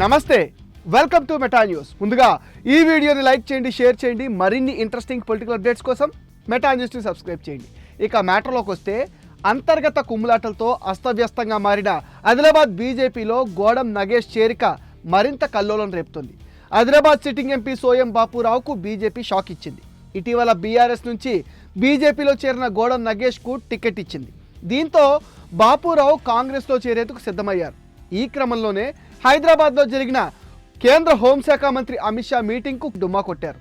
నమస్తే welcome to meta news ముందుగా ఈ వీడియోని లైక్ చేయండి షేర్ చేయండి మరిన్ని ఇంట్రెస్టింగ్ పొలిటికల్ అప్డేట్స్ కోసం మెటా న్యూస్ని సబ్స్క్రైబ్ చేయండి. ఇక మ్యాటర్లోకి వస్తే అంతర్గత కుమ్ములాటలతో అస్తవ్యస్తంగా మారిన ఆదిలాబాద్ బీజేపీలో గోడం నగేష్ చేరిక మరింత కల్లోలం రేపుతుంది. ఆదిలాబాద్ సిట్టింగ్ ఎంపీ సోయం బాపురావుకు బీజేపీ షాక్ ఇచ్చింది. ఇటీవల బీఆర్ఎస్ నుంచి బీజేపీలో చేరిన గోడం నగేష్కు టికెట్ ఇచ్చింది. దీంతో బాపురావు కాంగ్రెస్లో చేరేందుకు సిద్ధమయ్యారు. ఈ క్రమంలోనే హైదరాబాద్లో జరిగిన కేంద్ర హోంశాఖ మంత్రి అమిత్ షా మీటింగ్కు డుమ్మా కొట్టారు.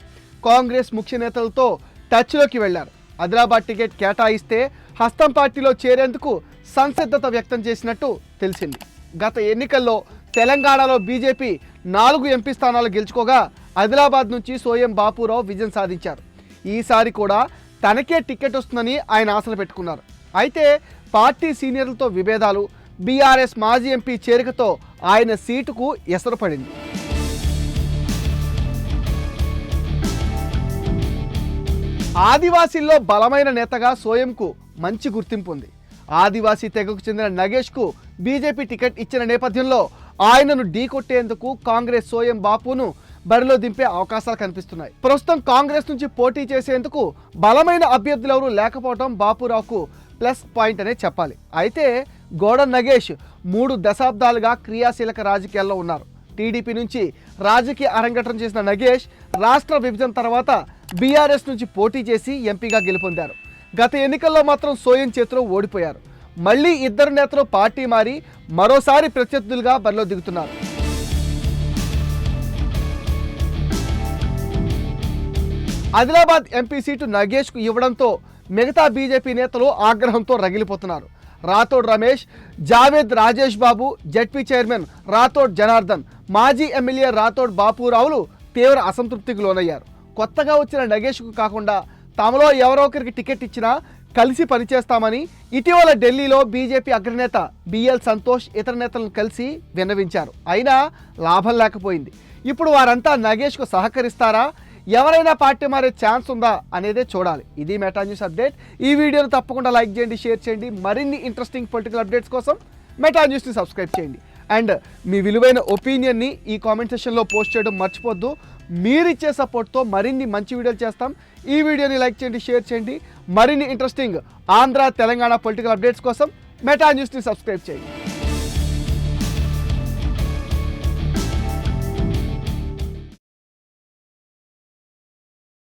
కాంగ్రెస్ ముఖ్య నేతలతో టచ్లోకి వెళ్ళారు. ఆదిలాబాద్ టికెట్ కేటాయిస్తే హస్తం పార్టీలో చేరేందుకు సంసిద్ధత వ్యక్తం చేసినట్టు తెలిసింది. గత ఎన్నికల్లో తెలంగాణలో బీజేపీ నాలుగు ఎంపీ స్థానాలు గెలుచుకోగా ఆదిలాబాద్ నుంచి సోయం బాపురావు విజయం సాధించారు. ఈసారి కూడా తనకే టికెట్ వస్తుందని ఆయన ఆశలు పెట్టుకున్నారు. అయితే పార్టీ సీనియర్లతో విభేదాలు బీఆర్ఎస్ మాజీ ఎంపీ చేరికతో ఆయన సీటుకు ఎసరు పడింది ఆదివాసీల్లో బలమైన నేతగా సోయంకు మంచి గుర్తింపు ఉంది. ఆదివాసీ తెగకు చెందిన నగేష్కు బీజేపీ టికెట్ ఇచ్చిన నేపథ్యంలో ఆయనను ఢీకొట్టేందుకు కాంగ్రెస్ సోయం బాపును బరిలో దింపే అవకాశాలు కనిపిస్తున్నాయి. ప్రస్తుతం కాంగ్రెస్ నుంచి పోటీ చేసేందుకు బలమైన అభ్యర్థులు ఎవరూ లేకపోవడం బాపురావుకు ప్లస్ పాయింట్ అనే చెప్పాలి. అయితే గోడ నగేష్ మూడు దశాబ్దాలుగా క్రియాశీలక రాజకీయాల్లో ఉన్నారు. టీడీపీ నుంచి రాజకీయ అరంగటం చేసిన నగేష్ రాష్ట్ర విభజన తర్వాత బీఆర్ఎస్ నుంచి పోటీ చేసి ఎంపీగా గెలుపొందారు. గత ఎన్నికల్లో మాత్రం సోయం చేతిలో ఓడిపోయారు. మళ్ళీ ఇద్దరు నేతలు పార్టీ మారి మరోసారి ప్రత్యర్థులుగా బరిలో దిగుతున్నారు. ఆదిలాబాద్ ఎంపీ సీటు నగేష్కు ఇవ్వడంతో మిగతా బీజేపీ నేతలు ఆగ్రహంతో రగిలిపోతున్నారు. రాథోడ్ రమేష్ జావేద్ రాజేష్ బాబు జడ్పీ చైర్మన్ రాథోడ్ జనార్దన్ మాజీ ఎమ్మెల్యే రాథోడ్ బాపురావులు తీవ్ర అసంతృప్తికి లోనయ్యారు. కొత్తగా వచ్చిన నగేష్కు కాకుండా తమలో ఎవరో ఒకరికి టికెట్ ఇచ్చినా కలిసి పనిచేస్తామని ఇటీవల ఢిల్లీలో బీజేపీ అగ్రనేత బిఎల్ సంతోష్ ఇతర నేతలను కలిసి విన్నవించారు. అయినా లాభం లేకపోయింది. ఇప్పుడు వారంతా నగేష్కు సహకరిస్తారా? ఎవరైనా పార్టీ మారే ఛాన్స్ ఉందా అనేదే చూడాలి. ఇది మెటా న్యూస్ అప్డేట్. ఈ వీడియోను తప్పకుండా లైక్ చేయండి షేర్ చేయండి. మరిన్ని ఇంట్రెస్టింగ్ పొలిటికల్ అప్డేట్స్ కోసం మెటా న్యూస్ని సబ్స్క్రైబ్ చేయండి. అండ్ మీ విలువైన ఒపీనియన్ని ఈ కామెంట్ సెషన్లో పోస్ట్ చేయడం మర్చిపోద్దు. మీరు ఇచ్చే సపోర్ట్తో మరిన్ని మంచి వీడియోలు చేస్తాం. ఈ వీడియోని లైక్ చేయండి షేర్ చేయండి. మరిన్ని interesting Andhra Telangana political updates కోసం మెటా న్యూస్ని సబ్స్క్రైబ్ చేయండి.